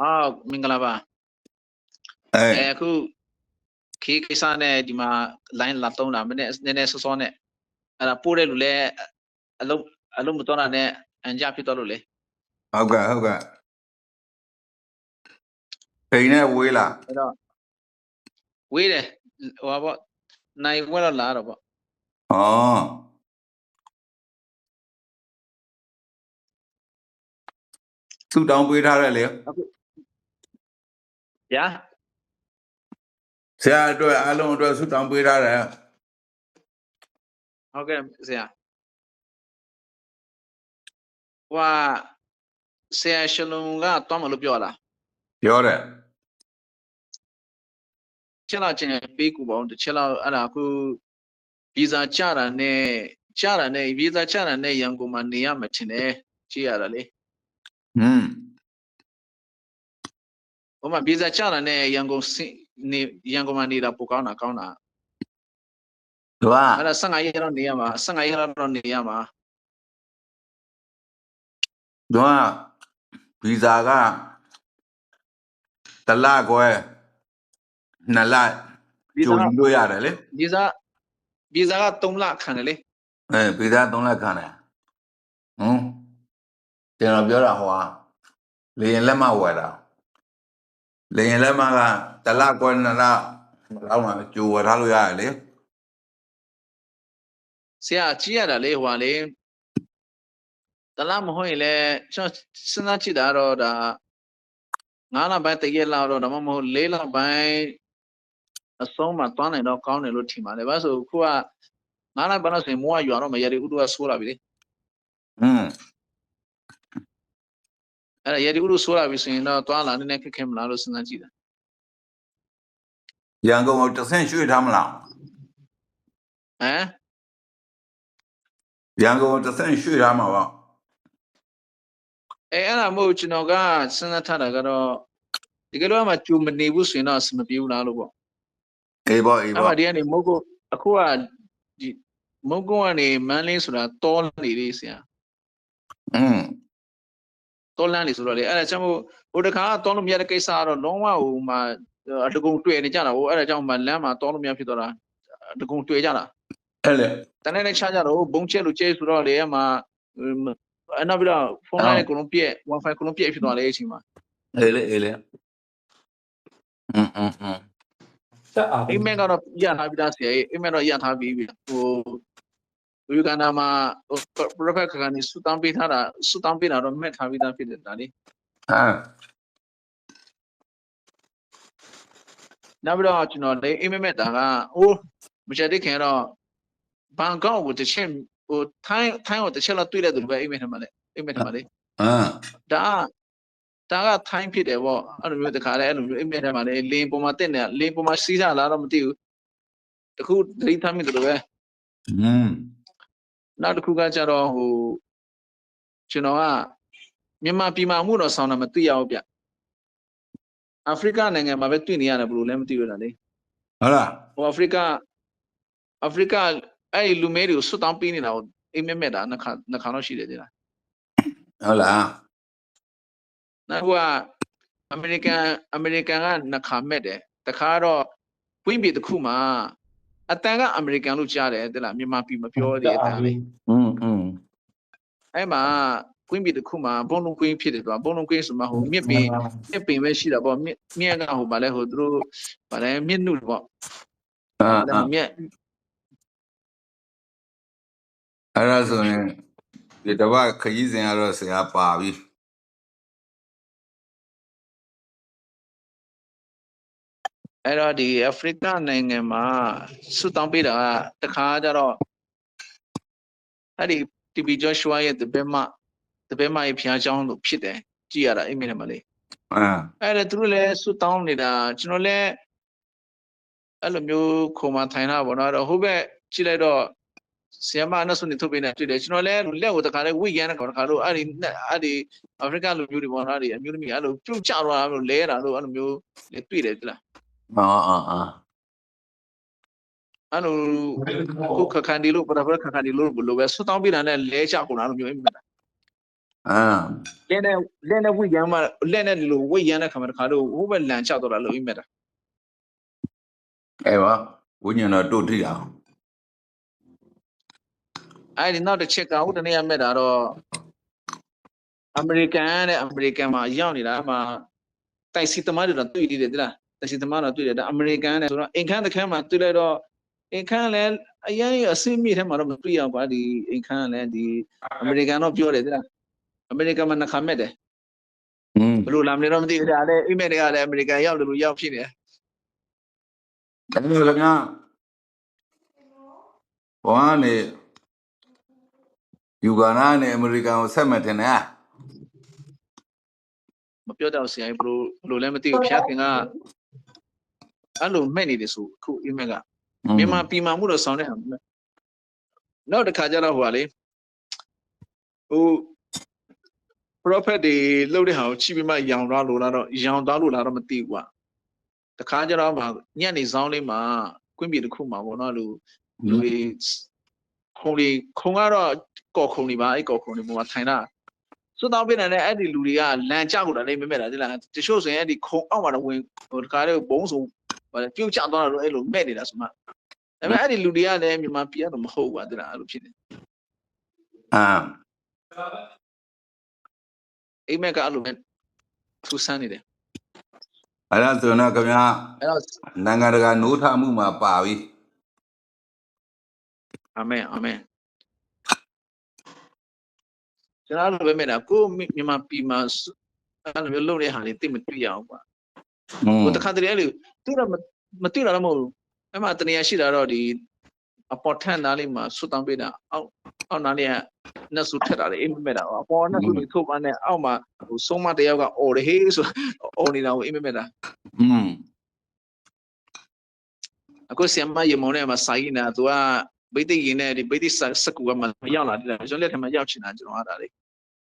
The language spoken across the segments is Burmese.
အာမင်္ဂလာပါအဲအဲအခုခေတ်ကိစ္စနဲ့ဒီမှာ line လာသုံးတာမနေ့နည်းနည်းစောစောနဲ့အဲ့ဒါပို့တဲ့လူလည်းအလုံးအလုံးမတော်တာနဲ့အန်ကြဖြစ်တော့လို့လေဟုတ်ကဲ့ဟုတ်ကဲ့ပိန်နဲ့ဝေးလာအဲ့တော့ဝေးတယ်ဟိုပါပေါ့နိုင်ဝဲတော့လာတော့ပေါ့ဩသူတောင်းပေးထားတယ်လေ ဗျာဆရာအတွက်အားလုံးအတွက်သူတောင်းပေးထားတယ်ဟုတ်ကဲ့ဆရာဟွာဆရာရှလုံကတွားမလို့ပြောလားပြောတယ်ချက်လောက်ချင်းပေးကူပါအောင်တစ်ချက်လောက်အဲ့ဒါအခုဗီဇာချတာနဲ့ချတာနဲ့ဗီဇာချတာနဲ့ရန်ကုန်မှာနေရမှာထင်တယ်ကြည့်ရတာလေဟွန်း ဟိုမှာဗီဇာချတာနဲ့ရန်ကုန်စင်နေရန်ကုန်မှာနေတာပိုကောင်းတာကောင်းတာသူကအဲ့ဒါ15ရက်တော့နေရမှာ15ရက်တော့နေရမှာသူကဗီဇာကတစ်လခွဲနှစ်လဗီကျိုးဇာလို့ရတယ်လေဗီဇာဗီဇာက3လခံတယ်လေအဲဗီဇာ3လခံတယ်ဟွန်းကျွန်တော်ပြောတာဟိုကလေရင်လက်မဝယ်တာ လေရင်လက်မကတစ်လခွဲနှစ်လလောက်မှကျိုးဝယ်ထားလို့ရတယ်လေဆရာကြည့်ရတာလေဟိုဟာလေတလားမဟုတ်ရင်လည်းကျွန်တော်စဉ်းစားကြည့်တာတော့ဒါ9လပိုင်းတရက်လောက်တော့ဒါမှမဟုတ်4လပိုင်းအဆုံးမှာတွားနိုင်တော့ကောင်းတယ်လို့ထင်ပါတယ်ဘာလို့ဆိုခုက9လပိုင်းတော့ဆိုရင်မိုးကရွာတော့မရည်ဥတုကဆိုးလာပြီလေဟွန်း အဲ့ဒါရည်ဥတုဆိုးလာပြီဆိုရင်တော့တွားလာနည်းနည်းခက်ခဲမလားလို့စဉ်းစားကြည့်တာရန်ကုန်ကိုတစ်ဆင့်ရွှေ့ထားမလားဟမ်ရန်ကုန်ကိုတစ်ဆင့်ရွှေ့ထားမှာပေါ့အဲအဲ့ဒါမဟုတ်ကျွန်တော်ကစဉ်းစားထားတာကတော့ဒီကလေးကမှကြုံမနေဘူးဆိုရင်တော့အဆင်မပြေဘူးလားလို့ပေါ့အေးပေါ့အေးအဲ့ပေါ့မှာဒီကနေမုတ်ကိုအခုကဒီမုတ်ကိုကနေမန်းလေးဆိုတာတောနေလေးဆရာอืม တောလန်းနေဆိုတော့လေအဲ့ဒါကြောင့်မို့ဟိုတခါတောလို့မရတဲ့ကိစ္စကတော့လုံးဝဟိုမှာအတကုံတွေ့နေကြတာဟိုအဲ့ဒါကြောင့်မှလမ်းမှာတောလို့မရဖြစ်သွားတာအတကုံတွေ့ကြတာအဲ့လေတနေ့နဲ့ခြားကြတော့ဘုံချက်လို့ကျဲဆိုတော့လေအဲ့မှာအဲ့နောက်ပြီးတော့ဖုန်းလိုင်းနဲ့ကလုံးပြက် wifi ကလုံးပြက်ဖြစ်သွားလေအချိန်မှာအဲ့လေအဲ့လေအင်းအင်းအင်းအိမ်မက်ကတော့ရထားပြီးသားဆရာကြီးအိမ်မက်တော့ရထားပြီးပြီဟို ယူကန်နာမှာဟို prophet ကနေစူတောင်းပေးထားတာစူတောင်းပေးတာတော့မှတ်ထားပြီးသားဖြစ်တယ်ဒါလေးဟာနောက်ပြီးတော့ကျွန်တော်လေအိမ်မက်မက်တာကအိုးမချက်တဲ့ခင်တော့ဘန်ကောက်ကိုတစ်ချက်ဟိုထိုင်းထိုင်းကိုတစ်ချက်လောက်တွေ့တဲ့သူပဲအိမ်မက်ထမှာလေအိမ်မက်ထမှာလေအာဒါကဒါကထိုင်းဖြစ်တယ်ပေါ့အဲ့လိုမျိုးတခါလဲအဲ့လိုမျိုးအိမ်မက်ထမှာလေလင်းပေါ်မှာတက်နေလင်းပေါ်မှာစီးစားလာတော့မသိဘူးတခုသတိထားမိတယ်လို့ပဲอืม နောက်တစ်ခုကကြတော့ဟိုကျွန်တော်ကမြန်မာပြည်မှာမှုတော့ဆောင်းတာမသိရဘူးဗျအာဖရိကနိုင်ငံမှာပဲတွေ့နေရတယ်ဘယ်လိုလဲမသိဘူးလားလေဟုတ်လားဟိုအာဖရိကအာဖရိကအဲ့ဒီလူမဲတွေကိုဆွတ်တောင်းပေးနေတာကိုအိမ်မက်မက်တာနှစ်ခါနှစ်ခါတော့ရှိတယ်တဲ့လားဟုတ်လားနောက်ကအမေရိကန်အမေရိကန်ကနှစ်ခါမက်တယ်တခါတော့ဝင်းပြည်တစ်ခုမှာ အတန်ကအမေရိကန်လို့ကြားတယ်တဲ့လားမြန်မာပြည်မပြောသေးတဲ့အတန်လေး อืมอืม အဲ့မှာကွင်းပြည်တစ်ခုမှာဘုံလုံးကွင်းဖြစ်တယ်ဆိုတာဘုံလုံးကွင်းဆိုမှဟိုမြစ်ပင်မြစ်ပင်ပဲရှိတာပေါ့မြစ်မြက်ကဟိုဗာလဲဟိုသူတို့ဗာလဲမြစ်နုပေါ့ အာ အဲ့ အာ မြက် အဲ့ဒါဆိုရင်ဒီတော့ခကြီးစဉ်ကတော့ဆရာပါပြီ အဲ့တော့ဒီအာဖရိကနိုင်ငံမှာဆုတောင်းပေးတာကတခါကျတော့အဲ့ဒီတီဘီဂျော့ရှွာရဲ့တပည့်မတပည့်မရဲ့ဖျားချောင်းလို့ဖြစ်တယ်ကြည့်ရတာအိမ်မက်မလေးအဲအဲ့ဒါသူတို့လည်းဆုတောင်းနေတာကျွန်တော်လည်းအဲ့လိုမျိုးခုံမထိုင်တာပေါ့နော်အဲ့တော့ဟိုဘက်ကြည့်လိုက်တော့ဆီယမအနဆုန်ထုတ်ပေးနေတွေ့တယ်ကျွန်တော်လည်းလက်ကိုတခါလဲဝိရန်တခါတခါလို့အဲ့ဒီအဲ့ဒီအာဖရိကလူမျိုးတွေပေါ့နော်အဲ့ဒီအမျိုးသမီးအဲ့လိုပြုတ်ကျသွားတာလို့လဲတာလို့အဲ့လိုမျိုးတွေ့တယ်ကြလား အာအာအာအဲ့လိုခုခခန်ဒီလို့ပရပရခခန်ဒီလို့ဘယ်လိုပဲဆွတောင်းပေးတာနဲ့လဲချကုန်တာလို့မျိုးအိမ်မက်တာအာလက်နဲ့လက်နဲ့ဝိရမ်းမှာလက်နဲ့ဒီလိုဝိရမ်းတဲ့ခါမှာတခါလို့ဟိုဘက်လန်ချတော့တာလို့အိမ်မက်တာအဲ့ပါဝိညာဉ်တော်တို့ထိအောင်အဲ့ဒီနောက်တစ်ချက်ကဟိုတနေ့ကမက်တာတော့အမေရိကန်တဲ့အမေရိကန်မှာရောက်နေတာအမှတိုက်စီသမားတွေတော့တွေ့နေတယ်တိလား တိုက်စီသမားတော့တွေ့တယ်ဒါအမေရိကန်တဲ့ဆိုတော့အိမ်ခန်းတစ်ခန်းမှာတွေ့လိုက်တော့အိမ်ခန်းလည်းအရင်အစင်းမြင့်ထဲမှာတော့မတွေ့အောင်ကွာဒီအိမ်ခန်းလည်းဒီအမေရိကန်တော့ပြောတယ်တိလားအမေရိကန်မှာနှစ်ခါမက်တယ်อืมဘယ်လိုလာမလဲတော့မသိဘူးဒါလည်းအိမ်မက်တွေကလည်းအမေရိကန်ရောက်တယ်လို့ရောက်ဖြစ်နေတယ်အဲ့တော့ခင်ဗျာဘောကနေယူဂန္ဓာနဲ့အမေရိကန်ကိုဆက်မှတ်တင်တယ်မပြောတော့ဆရာကြီးဘယ်လိုဘယ်လိုလဲမသိဘူးဖျားခင်က အဲ့လိုမဲ့နေတယ်ဆိုအခုအိမ်မက်ကမြန်မာပြည်မှာမှုတော့ဆောင်းတဲ့ဟာမျိုးနောက်တစ်ခါကျတော့ဟိုဟာလေဟို prophet တွေလှုပ်တဲ့ဟာကိုချိပြီးမှရောင်သွားလို့လားတော့ရောင်သွားလို့လားတော့မသိဘူးကွာတခါကျတော့မှညနေဆောင်လေးမှာကွင်းပြေတစ်ခုမှာပေါ့နော်လူလူတွေခုံလေးခုံကတော့ကော်ခုံတွေပါအဲ့ကော်ခုံတွေပေါ်မှာထိုင်တာစွတ်တောင်းပြနေတဲ့အဲ့ဒီလူတွေကလန်ကြောက်တာလေးမမဲ့တာဒီလားတချို့ဆိုရင်အဲ့ဒီခုံအောက်မှာတော့ဝင်ဟိုတခါလေးဘုံ စုံဟိုပြုတ်ကျသွားတာလို့အဲ့လိုမဲ့နေတာဆိုမှဒါပေမဲ့အဲ့ဒီလူတွေကလည်းမြန်မာပြည်ကတော့မဟုတ်ပါသေးလားအဲ့လိုဖြစ်နေအာအိမ်မက်ကအဲ့လိုပဲထူဆန်းနေတယ်အဲ့ဒါဆိုတော့ခင်ဗျာအဲ့တော့နိုင်ငံတကာနိုးထမှုမှာပါပြီအာမင်အာမင်ကျွန်တော်တို့ပဲမဲ့တာကိုမြန်မာပြည်မှာအဲ့လိုမျိုးလုပ်တဲ့ဟာတွေသိမတွေ့ရအောင်ကွာอืม ဟိုတခါတည်းအဲ့လိုသူတော့မတွေ့တာလည်းမဟုတ်ဘူးအဲ့မှာတနေရာရှိတာတော့ဒီအပေါ်ထန်သားလေးမှာဆွတ်တောင်းပေးတာအောက်အောက်နားလေးကနှက်စုထက်တာလေအိမ်မက်တာအပေါ်နှက်စုတွေထုတ်ပါနဲ့အောက်မှာဟိုဆုံးမတယောက်ကအော်တယ်ဟေးဆိုအော်နေတာကိုအိမ်မက်တာอืมအခုဆီယမရေမုံနဲ့မှာစာရေးနေတာသူကဗိသိက်ရင်နဲ့ဒီဗိသိက်စစကူကမှမရောက်လာတယ်ကျွန်တော်လက်ထက်မှာရောက်ချင်တာကျွန်တော်အားတာလေ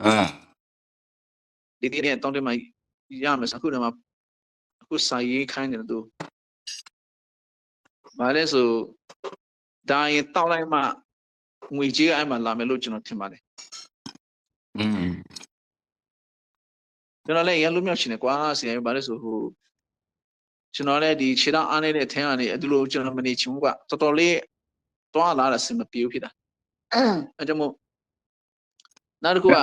အာဒီဒီနဲ့တောင်းတယ်မှာရမယ်ဆိုအခုတော့မှအ ခုစာရေးခိုင်းတယ်သူဘာလဲဆိုဒါရင်တောက်လိုက်မှငွေကြေးအဲ့မှာလာမယ်လို့ကျွန်တော်ထင်ပါတယ် อืม ကျွန်တော်လည်းရန်လို့မြောက်ချင်တယ်ကွာဆီယဘာလဲဆိုဟိုကျွန်တော်လည်းဒီခြေထောက်အားနေတဲ့အထင်းကနေအဲ့လိုကျွန်တော်မနေချင်ဘူးကတော်တော်လေးတွားလာတာစင်မပြေဘူးဖြစ်တာအဲ့ကြောင့်မို့နောက်တစ်ခုက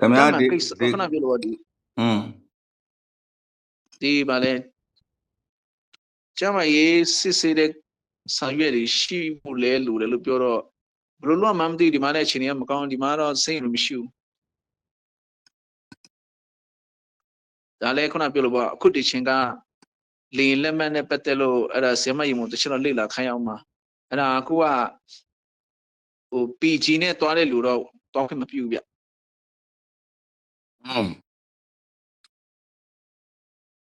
ခင်ဗျာ ဒါမှ ဒီ ကိစ္စ ဒီ ခဏပြောလို့ဒီ อืม ဒီဗာလဲကျမရေးစစ်စစ်တဲ့ဆောင်ရွက်တွေရှိဖို့လဲလို့တယ်လို့ပြောတော့ဘယ်လိုလို့မှမသိဘူးဒီမှာလည်းအချိန်တွေကမကောင်းဒီမှာတော့စိတ်လို့မရှိဘူးဒါလည်းခုနပြောလို့ပေါ့အခုဒီချင်းကလင်းလက်မှတ်နဲ့ပတ်သက်လို့အဲ့ဒါဆီမယုံတချင်တော့လေ့လာခိုင်းအောင်ပါအဲ့ဒါအခုကဟို PG နဲ့တွားတဲ့လူတော့တွားခွင့်မပြုဘူးဗျอืม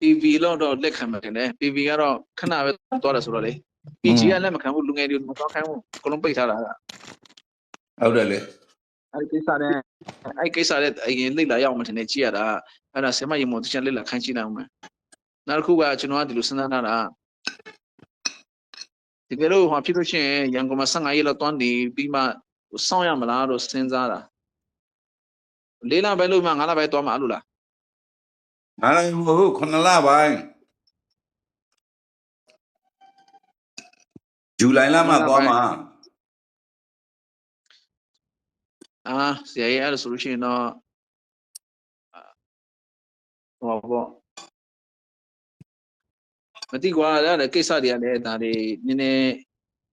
PV လောက်တော့လက်ခံမှာတယ် PV ကတော့ခဏပဲသွားတယ်ဆိုတော့လေ PG ကလက်မခံဘူးလူငယ်တွေမသွားခိုင်းဘူးအကုန်လုံးပိတ်ထားတာကဟုတ်တယ်လေအဲ့ဒီကိစ္စနဲ့အဲ့ဒီကိစ္စနဲ့အရင်လိတ်လာရောက်မှတင်နေကြည့်ရတာအဲ့ဒါဆင်မရေမုံတချင်လိတ်လာခိုင်းကြည့်လိုက်အောင်မယ်နောက်တစ်ခုကကျွန်တော်ကဒီလိုစဉ်းစားထားတာဒီကဲလို့ဟောဖြစ်လို့ရှိရင်ရန်ကုန်မှာ15ရက်လောက်တွန်းနေပြီးမှစောင့်ရမလားလို့စဉ်းစားတာလေးလပဲလို့မှ9လပဲတွန်းမှာအဲ့လိုလား ငါလည်းမဟုတ်ခုနလပိုင်းဇူလိုင်လမှာသွားမှာအာဆရာကြီးအဲ့ဒါဆိုလို့ရှိရင်တော့ဟောပေါ့မတိကွာအဲ့ဒါကိစ္စတွေကလည်းဒါတွေနည်းနည်း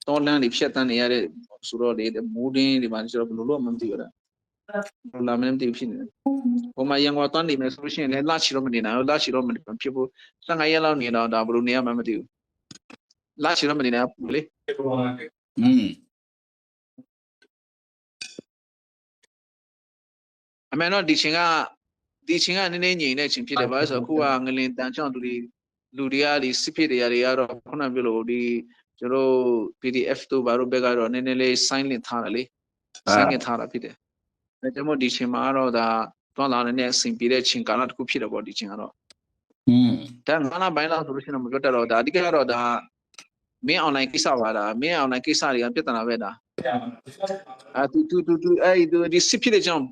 တောလန်းတွေဖြတ်တန်းနေရတဲ့ဆိုတော့လေမူဒင်းတွေပါဆိုတော့ဘယ်လိုလုပ်မှမသိဘူးလားဘယ် လာမလဲမသိဘူးဖြစ်နေတယ်ဟိုမှာရန်ကုန်တန်းနေမယ်ဆိုလို့ရှိရင်လည်းလာချီတော့မနေနိုင်ဘူးလာချီတော့မဖြစ်ဘူး15ရက်လောက်နေတော့ဒါဘယ်လိုနေရမှမသိဘူးလာချီတော့မနေနိုင်ဘူးလေอืมအမှန်တော့ဒီချင်းကဒီချင်းကနည်းနည်းငြိမ်တဲ့ချင်းဖြစ်တယ်ဘာလို့လဲဆိုတော့အခုကငလင်တန်ချောင်းလူတွေလူတွေကဒီစစ်ဖြစ်တွေတွေကတော့ခုနပြောလို့ဒီကျွန်တော် PDF တို့ဘာလို့ဘက်ကတော့နည်းနည်းလေး sign လင့်ထားတယ်လေ sign လင့်ထားတာဖြစ်တယ်အဲ ။ကျွန်တော်ဒီချိန်မှာတော့ဒါတွန်းလာနေတဲ့အဆင်ပြေတဲ့ချိန်ကာလတစ်ခုဖြစ်တယ်ပေါ့ဒီချိန်ကတော့။อืมဒါငါးလပိုင်းလောက်ဆိုလို့ရှိရင်မပြောတတ်တော့ဒါအဓိကတော့ဒါမင်း online ကိစ္စပါဒါမင်း online ကိစ္စတွေကပြဿနာပဲဒါ။အာတူတူတူတူအဲ့ဒီဒီစစ်ဖြစ်တဲ့ကြောင့်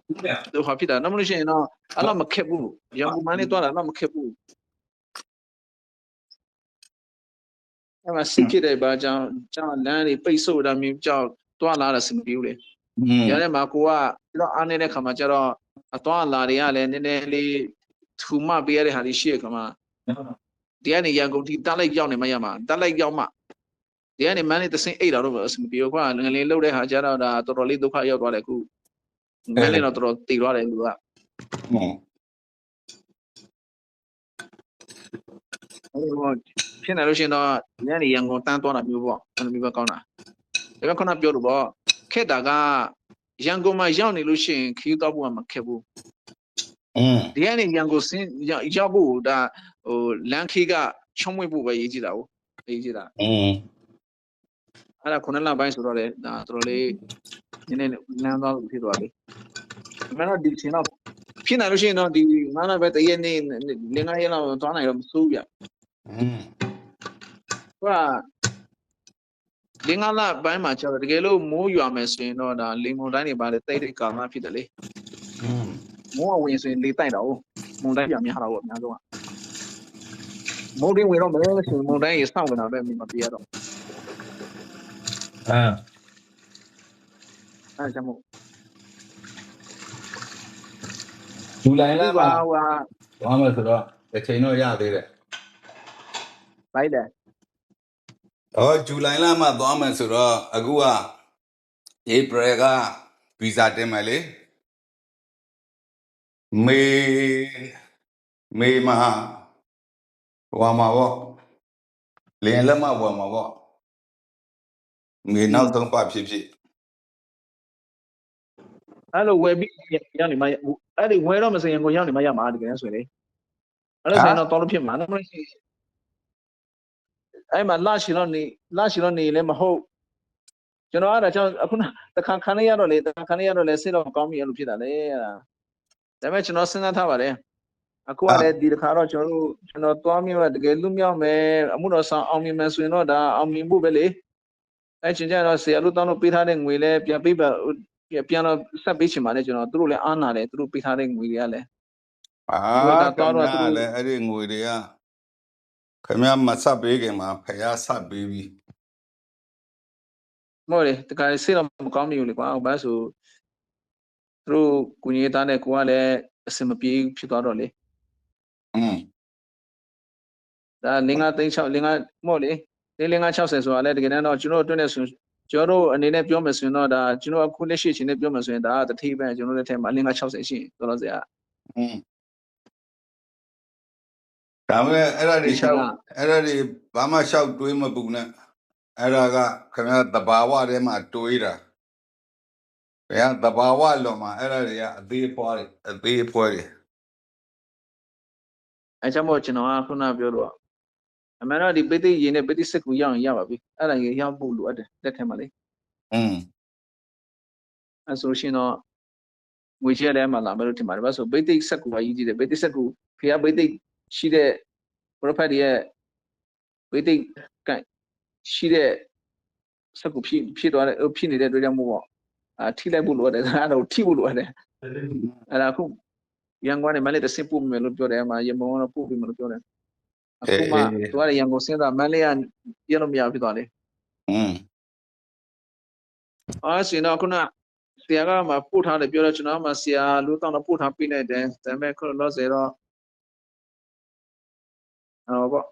ဟောဖြစ်တာနောက်မလို့ရှိရင်တော့အဲ့လောက်မခက်ဘူး။ရန်ကုန်မှန်းနေတွန်းလာတော့မခက်ဘူး။အဲ့မှာစစ်ဖြစ်တဲ့ဘာကြောင့်ကြောင့်လမ်းတွေပိတ်ဆို့တာမျိုးကြောင့်တွားလာတာစမပြူးလေ ရတဲ့မှာကိုကတော့အားနေတဲ့ခါမှာကျတော့အသွားအလာတွေကလည်းနည်းနည်းလေးထူမပေးရတဲ့ဟာတွေရှိရခါမှာဒီကနေရန်ကုန်ထိတက်လိုက်ရောက်နေမှရမှာတက်လိုက်ရောက်မှဒီကနေမန်းလေးသစင်းအိတ်တာတော့အဆင်ပြေဘူးကွာငလင်လှုပ်တဲ့ဟာကျတော့ဒါတော်တော်လေးဒုက္ခရောက်သွားတယ်ခုငလင်တော့တော်တော်တည်သွားတယ်လူကอืมအဲ့တော့ဖြစ်နေလို့ရှိရင်တော့ညနေရန်ကုန်တန်းသွားတာမျိုးပေါ့အဲ့လိုမျိုးပဲကောင်းတာဒါပေမဲ့ခုနပြောလို့ပေါ့ ခက်တာကရန်ကုန်မှာရောက်နေလို့ရှိရင်ခီးတော့ဖို့ကမခက်ဘူး อืม ဒီကနေရန်ကုန်စင်းရောက်ရောက်ဖို့ဒါဟိုလန်ခေးကချုံးမွေ့ဖို့ပဲရေးကြည့်တာဟုတ်ရေးကြည့်တာ อืม အဲ့ဒါခုနလပိုင်းဆိုတော့လေဒါတော်တော်လေးနည်းနည်းလမ်းသွားလို့ဖြစ်သွားပြီဒါပေမဲ့တော့ဒီချိန်တော့ဖြစ်နိုင်လို့ရှိရင်တော့ဒီငါးလပဲတရက်နေ့လင်းငါးရက်လောက်သွားနိုင်တော့မစိုးဘူးဗျ อืม ဟိုက လင်းကားလပိုင်းမှာကျတော့တကယ်လို့မိုးရွာမယ်ဆိုရင်တော့ဒါလေမုန်တိုင်းတွေပါလေတိတ်တိတ်ကာမဖြစ်တယ်လေอืมမိုးကဝင်ဆိုရင်လေတိုက်တာဟုတ်မုန်တိုင်းပြများတာဟုတ်အများဆုံးကမုန်တိုင်းဝင်တော့မလဲဆိုရင်မုန်တိုင်းရေစောင့်နေတာပဲမြင်မပြရတော့အာအဲကြောင့်မို့ဇူလိုင်လမှာဟိုဟာဘာမှဆိုတော့တစ်ချိန်တော့ရသေးတယ်လိုက်တယ် ဟောဇူလိုင်လမှာသွားမယ်ဆိုတော့အခုကဧပြီကဗီဇာတင်မယ်လေ။မေမေမှာဟွာမှာပေါ့လင်းလက်မဟွာမှာပေါ့မေနောက်ဆုံးပတ်ဖြစ်ဖြစ်အဲ့လိုဝယ်ပြီးရောက်နေမှအဲ့ဒီဝယ်တော့မစင်ရင်ကိုရောက်နေမှရမှာတကယ်ဆိုရင်လေအဲ့လိုဆိုရင်တော့တော်လို့ဖြစ်မှာနော်မလို့ရှိရင် အဲ့မှာလရှိတော့နေလရှိတော့နေလည်းမဟုတ်ကျွန်တော်အဲ့ဒါကြောင့်အခုနတခါခန်းလေးရတော့လေတခါခန်းလေးရတော့လေစိတ်တော့မကောင်းမိအဲ့လိုဖြစ်တာလေအဲ့ဒါဒါပေမဲ့ကျွန်တော်စဉ်းစားထားပါတယ်အခုကလည်းဒီတစ်ခါတော့ကျွန်တော်တို့ကျွန်တော်သွားမြင်တော့တကယ်လွတ်မြောက်မယ်အမှုတော်ဆောင်အောင်မြင်မယ်ဆိုရင်တော့ဒါအောင်မြင်ဖို့ပဲလေအဲ့ချင်းကျတော့ဆရာလူတောင်းလို့ပေးထားတဲ့ငွေလည်းပြန်ပေးပါပြန်ပြန်တော့ဆက်ပေးချင်ပါလေကျွန်တော်သူတို့လည်းအားနာတယ်သူတို့ပေးထားတဲ့ငွေတွေကလည်း။အာဒီကခသွားမတော့ရသူတို့လည်းအဲ့ဒီငွေတွေက ခမရမဆက်ပေးခင်မှာဖယားဆက်ပေးပြီ မဟုတ်လေတခါစိတ်တော့မကောင်းမိဘူးလေကွာဘာလို့ဆိုသူတို့ကုညီသားနဲ့ကိုကလည်းအစင်မပြေဖြစ်သွားတော့လေ ။อืม ဒါလင်းက36လင်းကမဟုတ်လေလင်းက60ဆိုတာလည်းတကယ်တော့ကျွန်တော်တို့တွင်းနေဆိုကျွန်တော်တို့အနေနဲ့ပြောမယ်ဆိုရင်တော့ဒါကျွန်တော်အခုလက်ရှိချင်းနဲ့ပြောမယ်ဆိုရင်ဒါတတိပဲကျွန်တော်တို့လက်ထက်မှာလင်းက60ရှိရင်တော်တော်စရာ อืม ဒါမဲ့အဲ့ဒါတွေရှောက်အဲ့ဒါတွေဘာမှရှောက်တွေးမပူနဲ့အဲ့ဒါကခင်ဗျားတဘာဝထဲမှာတွေးတာဘယ်ကတဘာဝလွန်မှာအဲ့ဒါတွေကအသေးပွားတယ်အသေးပွားတယ်အဲကြောင့်မို့ကျွန်တော်ကခုနပြောတော့အမှန်တော့ဒီပိသိရင်နဲ့ပိသိစက်ကူရောက်ရင်ရပါပြီအဲ့ဒါကြီးရောက်ဖို့လိုအပ်တယ်လက်ထက်မှာလေอืมအဲဆိုရှင်တော့ငွေချဲထဲမှာလာမယ်လို့ထင်ပါတယ်ဘာလို့ဆိုဘိသိက်ဆက်ကူကကြီးကြည့်တယ်ဘိသိက်ဆက်ကူဖေကဘိသိက် ရှိတဲ့ prophet ရဲ့ဘိသိက်ကရှိတဲ့ဆက်ကူဖြစ်ဖြစ်သွားတဲ့ဖြစ်နေတဲ့အတွက်ကြောင့်မို့ပေါ့အာထိလိုက်ဖို့လိုရတယ်အဲ့ဒါကိုထိဖို့လိုရတယ်အဲ့ဒါအခုရန်ကုန်နဲ့မလေးတစ်စင်ပို့မယ်လို့ပြောတယ်အမှရမုံကတော့ပို့ပြီးမလို့ပြောတယ်အခုမှသူကရန်ကုန်စင်းတာမလေးကရလို့မရဖြစ်သွားတယ်อืมအားရှင်တော့ခုနဆရာကမှပို့ထားတယ်ပြောတော့ကျွန်တော်မှဆရာလူတောင်းတော့ပို့ထားပြနေတယ်ဒါပေမဲ့ခုလောဆယ်တော့ ဟောပေါ့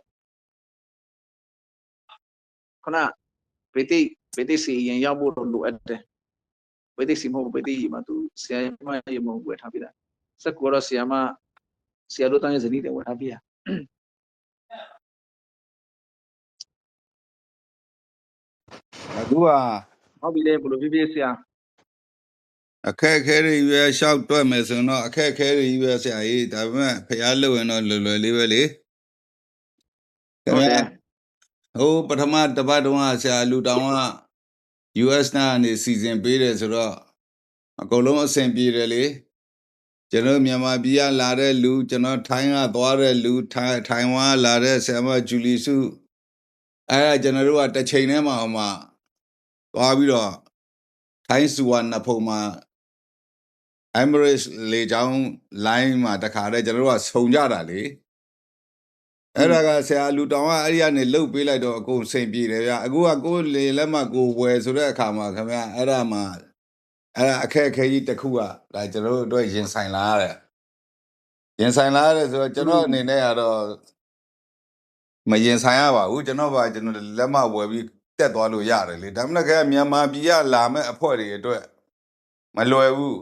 ခုနဗေတိဗေတိစီရင်ရောက်ဖို့တော့လိုအပ်တယ်ဗေတိစီမဟုတ်ဗေတိမှာသူဆရာမရေမဝယ်ထားပြတာစက်ကောတော့ဆရာမဆရာလူတောင်းရဲ့ဇနီးတွေဝယ်ထားပြတာအခုကဟုတ်ပြီလေဘလိုဖြစ်ဖြစ်ဆရာအခက်အခဲတွေရွေးရှောက်တွက်မယ်ဆိုရင်တော့အခက်အခဲတွေရွေးဆရာကြီးဒါပေမဲ့ဖျားလို့ရင်တော့လွယ်လွယ်လေးပဲလေခင် ဟုတ်တဗျာယ်ဟိုပထမတစ်ပတ်တုန်းကဆရာလူတောင်က US နာနေစီစဉ်ပေးတယ်ဆိုတော့အကုန်လုံးအဆင်ပြေတယ်လေကျွန်တော်မြန်မာပြည်ကလာတဲ့လူကျွန်တော်ထိုင်းကသွားတဲ့လူထိုင်ထိုင်ဝမ်ကလာတဲ့ဆရာမဂျူလီစုအဲဒါကျွန်တော်တို့ကတစ်ချိန်ထဲမှာဟိုမှာသွားပြီးတော့ထိုင်းစူဝါနဖုံမှာ Emirates လေကြောင်း line မှာတခါတည်းကျွန်တော်တို့ကဆုံကြတာလေ အဲ့ဒါကဆရာလူတောင်ကအဲ့ဒီကနေလှုပ်ပေးလိုက်တော့အကုန်စိန်ပြေတယ်ဗျအခုကကိုယ်လေလက်မှကိုယ်ဝယ်ဆိုတဲ့အခါမှာခင်ဗျအဲ့ဒါမှအဲ့ဒါအခက်အခဲကြီးတစ်ခုကဒါကျွန်တော်တို့အတွက်ရင်ဆိုင်လာရတယ်ရင်ဆိုင်လာရတယ်ဆိုတော့ကျွန်တော်အနေနဲ့ကတော့မရင်ဆိုင်ရပါဘူးကျွန်တော်ကကျွန်တော်လက်မှဝယ်ပြီးတက်သွားလို့ရတယ်လေဒါမှမဟုတ်ခင်ဗျမြန်မာပြည်ကလာမဲ့အဖွဲ့တွေအတွက်မလွယ်ဘူး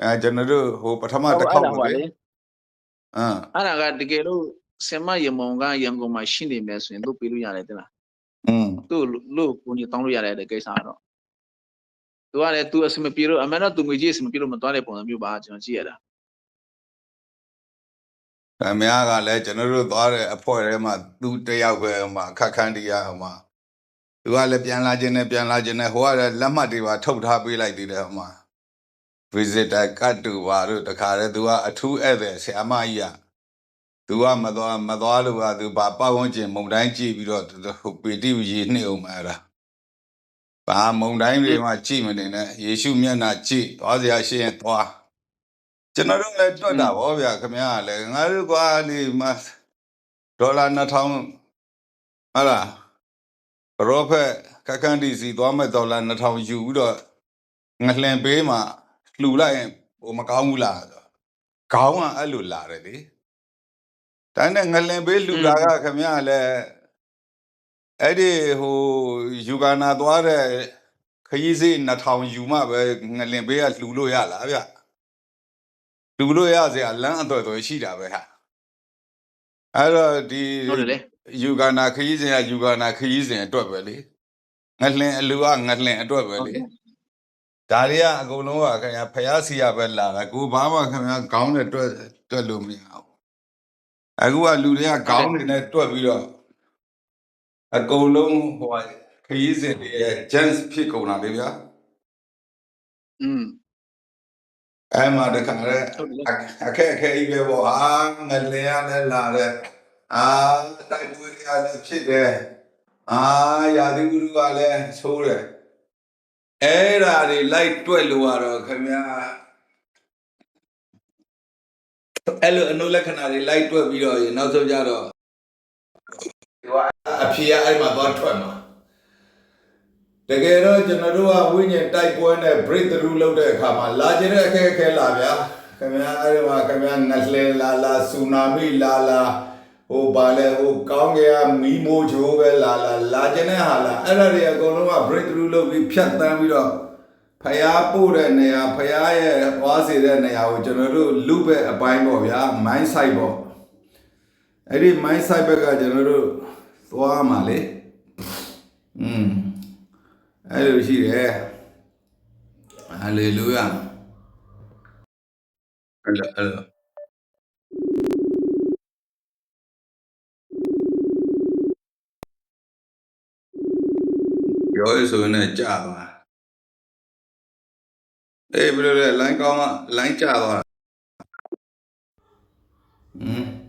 အဲကျွန်တော်တို့ဟိုပထမတစ်ခေါက်အဲ့ဒါဟိုလေလေအင်းအဲ့ဒါကတကယ်လို့ ဆင်မရမုံကရန်ကုန်မှာရှိနေမယ်ဆိုရင်တို့ပေးလို့ရတယ်တဲ့လားอืมသူ့လို့ကိုကြီးတောင်းလို့ရတယ်တဲ့ကိစ္စကတော့သူကလည်းသူအစမပြေလို့အမှန်တော့သူငွေကြီးအစမပြေလို့မသွားတဲ့ပုံစံမျိုးပါကျွန်တော်ကြည့်ရတာအများကလည်းကျွန်တော်တို့သွားတဲ့အဖွဲ့ထဲမှာသူတယောက်ပဲဟိုမှာအခက်ခန်းတရားဟိုမှာသူကလည်းပြန်လာခြင်းနဲ့ပြန်လာခြင်းနဲ့ဟိုကလည်းလက်မှတ်တွေပါထုတ်ထားပေးလိုက်သေးတယ်ဟိုမှာ visitor card တူပါတို့တခါတည်းသူကအထူးဧည့်သည်ဆရာမကြီးက သူကမသွားမသွားလို့ကသူဘာပတ်ဝန်းကျင်မုံတိုင်းကြည့်ပြီးတော့ဟိုပီတိရေနှိမ့်အောင်မှာအဲ့ဒါဘာမုံတိုင်းတွေမှာကြည့်မနေနဲ့ယေရှုမျက်နှာကြည့်သွားစရာရှိရင်သွားကျွန်တော်တို့လည်းတွက်တာဗောဗျာခင်ဗျားကလည်းငါတို့ကွာဒီမှာဒေါ်လာ2000ဟာလားပရောဖက်ကကန်ဒီစီသွားမဲ့ဒေါ်လာ2000ယူပြီးတော့ငလှင်ပေးမှလှူလိုက်ရင်ဟိုမကောင်းဘူးလားဆိုခေါင်းကအဲ့လိုလာတယ်လေ ဒါနဲ့ငလှင်ပေးလှူတာကခင်ဗျားကလည်းအဲ့ဒီဟိုယူဂန္နာသွားတဲ့ခရီးစီ2000ယူမှပဲငလင်ပေးကလှူလို့ရလားဗျလူလို့ရစရာလမ်းအတော်တော်ရှိတာပဲဟာအဲ့တော့ဒီဟုတ်တယ်လေယူဂန္နာခရီးစဉ်ကယူဂန္နာခရီးစဉ်အတွက်ပဲလေငလှင်အလူကငလှင်အတွက်ပဲလေဒါတွေကအကုန်လုံးကခင်ဗျာဖျားစီရပဲလာတာကိုဘာမှခင်ဗျာခေါင်းနဲ့တွက်တွက်လို့မရဘူး အခုကလူတွေကခေါင်းတွေနဲ့တွက်ပြီးတော့အကုန်လုံးဟိုဟာခရီးစဉ်တွေရဲ့ chance ဖြစ်ကုန်တာလေဗျာอืมအဲ့မှာတခါတည်းဟုတ်တယ်လေအခက်အခဲကြီးပဲပေါ့အာငလင်ရလည်းလာတယ်အာတိုက်ပွဲတွေကလည်းဖြစ်တယ်အာရာသီဥတုကလည်းဆိုးတယ်အဲ့ဓာတွေလိုက်တွက်လို့ရတော့ခင်ဗျာ အဲ့လိုအနုလက္ခဏာတွေလိုက်တွက်ပြီးတော့ရေနောက်ဆုံးကြတော့ဒီကအဖြေကအဲ့မှာသွားထွက်မှာတကယ်တော့ကျွန်တော်တို့ကဝိညာဉ်တိုက်ပွဲနဲ့ break through လုပ်တဲ့အခါမှာလာခြင်းတဲ့အခက်အခဲလာဗျာခင်ဗျာအဲ့ဒီမှာခင်ဗျာငလှဲလာလာဆူနာမီလာလာဟိုဘာလဲဟိုကောင်းကင်ကမီးမိုးချိုးပဲလာလာလာခြင်းတဲ့ဟာလာအဲ့ဒါတွေအကုန်လုံးက break through လုပ်ပြီးဖြတ်တန်းပြီးတော့ ဖျားပို့တဲ့နေရာဖျားရဲ့သွားစေတဲ့နေရာကိုကျွန်တော်တို့လူပဲအပိုင်းပေါ့ဗျာ mind site ပေါ့အဲ့ဒီ mind site ဘက်ကကျွန်တော်တို့သွားမှာလေอืมအဲ့လိုရှိတယ်ဟာလေလုယာအဲ့လိုအဲ့လိုပြောရဆိုရင်လည်းကြာသွား အေးဘယ်လိုလဲလိုင်းကောင်းကလိုင်းကြာသွားဟမ်